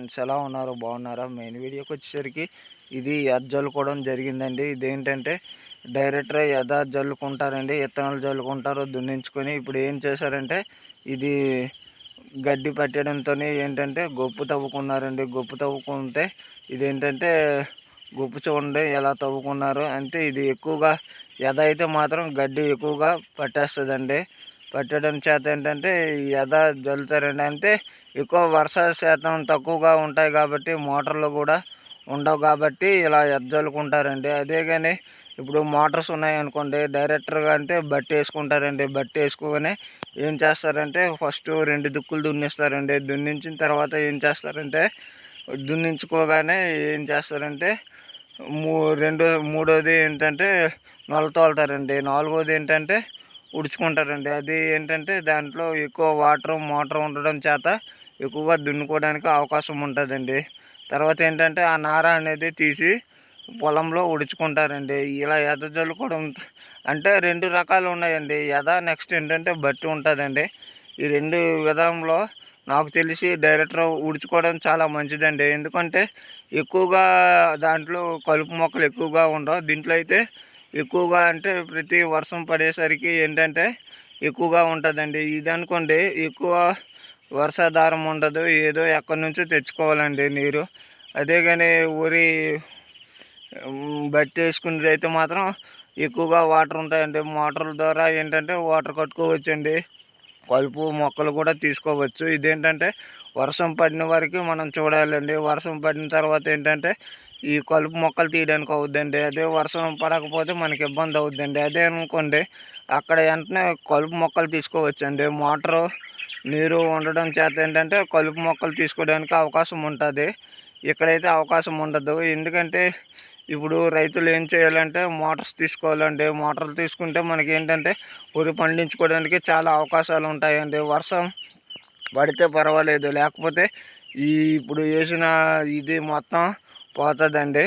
Friends ఎలా ఉన్నారు? బాగున్నారా? మెయిన్ వీడియోకి వచ్చేసరికి ఇది ఎద జల్లుకోవడం జరిగిందండి. ఇదేంటంటే డైరెక్టర్ ఎద జల్లుకుంటారండి. విత్తనాలు జల్లుకుంటారు దున్నించుకొని ఇప్పుడు ఏం చేశారంటే ఇది గడ్డి పట్టడంతో ఏంటంటే గొప్పు తవ్వుకున్నారండి. గొప్పు తవ్వుకుంటే ఇదేంటంటే గొప్పు చూడండి ఎలా తవ్వుకున్నారు అంటే ఇది ఎక్కువగా ఎద అయితే మాత్రం గడ్డి ఎక్కువగా పట్టేస్తుందండి. పట్టడం చేత ఏంటంటే ఎద జల్లుతారండి. అంటే ఎక్కువ వర్ష శాతం తక్కువగా ఉంటాయి కాబట్టి మోటార్లు కూడా ఉండవు కాబట్టి ఇలా ఎద్దలుకుంటారండి అదే కానీ ఇప్పుడు మోటార్స్ ఉన్నాయనుకోండి డైరెక్టర్గా అంటే బట్టి వేసుకుంటారండి. బట్టి వేసుకొని ఏం చేస్తారంటే ఫస్ట్ రెండు దుక్కులు దున్నిస్తారండి. దున్నించిన తర్వాత ఏం చేస్తారంటే దున్నించుకోగానే ఏం చేస్తారంటే మూ రెండు మూడోది ఏంటంటే నొలతోలుతారండి నాలుగోది ఏంటంటే ఉడుచుకుంటారండి. అది ఏంటంటే దాంట్లో ఎక్కువ వాటర్ మోటార్ ఉండడం చేత ఎక్కువగా దున్నుకోవడానికి అవకాశం ఉంటుందండి. తర్వాత ఏంటంటే ఆ నార అనేది తీసి పొలంలో ఉడుచుకుంటారండి. ఇలా ఎద జల్లుకోవడం అంటే రెండు రకాలు ఉన్నాయండి. ఎద నెక్స్ట్ ఏంటంటే బట్టి ఉంటుందండి. ఈ రెండు విధంలో నాకు తెలిసి డైరెక్టర్ ఉడుచుకోవడం చాలా మంచిదండి. ఎందుకంటే ఎక్కువగా దాంట్లో కలుపు మొక్కలు ఎక్కువగా ఉండవు. దీంట్లో అయితే ఎక్కువగా అంటే ప్రతి వర్షం పడేసరికి ఏంటంటే ఎక్కువగా ఉంటుందండి. ఇది అనుకోండి ఎక్కువ వర్షాధారం ఉండదు. ఏదో ఎక్కడి నుంచో తెచ్చుకోవాలండి నీరు. అదే కానీ ఊరి బట్టి వేసుకునేది అయితే మాత్రం ఎక్కువగా వాటర్ ఉంటాయండి. మోటార్ల ద్వారా ఏంటంటే వాటర్ కట్టుకోవచ్చండి. కలుపు మొక్కలు కూడా తీసుకోవచ్చు. ఇదేంటంటే వర్షం పడిన వరకు మనం చూడాలండి. వర్షం పడిన తర్వాత ఏంటంటే ఈ కలుపు మొక్కలు తీయడానికి అవుద్దండి. అదే వర్షం పడకపోతే మనకి ఇబ్బంది అవుద్దండి. అదే అనుకోండి అక్కడ వెంటనే కలుపు మొక్కలు తీసుకోవచ్చండి. మోటారు నీరు ఉండడం చేత ఏంటంటే కలుపు మొక్కలు తీసుకోవడానికి అవకాశం ఉంటుంది. ఇక్కడైతే అవకాశం ఉండదు. ఎందుకంటే ఇప్పుడు రైతులు ఏం చేయాలంటే మోటార్స్ తీసుకోవాలండి. మోటార్లు తీసుకుంటే మనకి ఏంటంటే వరి పండించుకోవడానికి చాలా అవకాశాలు ఉంటాయండి. వర్షం పడితే పర్వాలేదు. లేకపోతే ఈ ఇప్పుడు వేసిన ఇది మొత్తం పోతుందండి.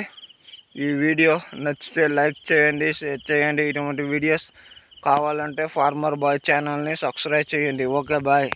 ఈ వీడియో నచ్చితే లైక్ చేయండి షేర్ చేయండి. ఇటువంటి వీడియోస్ కావాలంటే ఫార్మర్ బాయ్ ఛానల్ని సబ్స్క్రైబ్ చేయండి. Okay bye.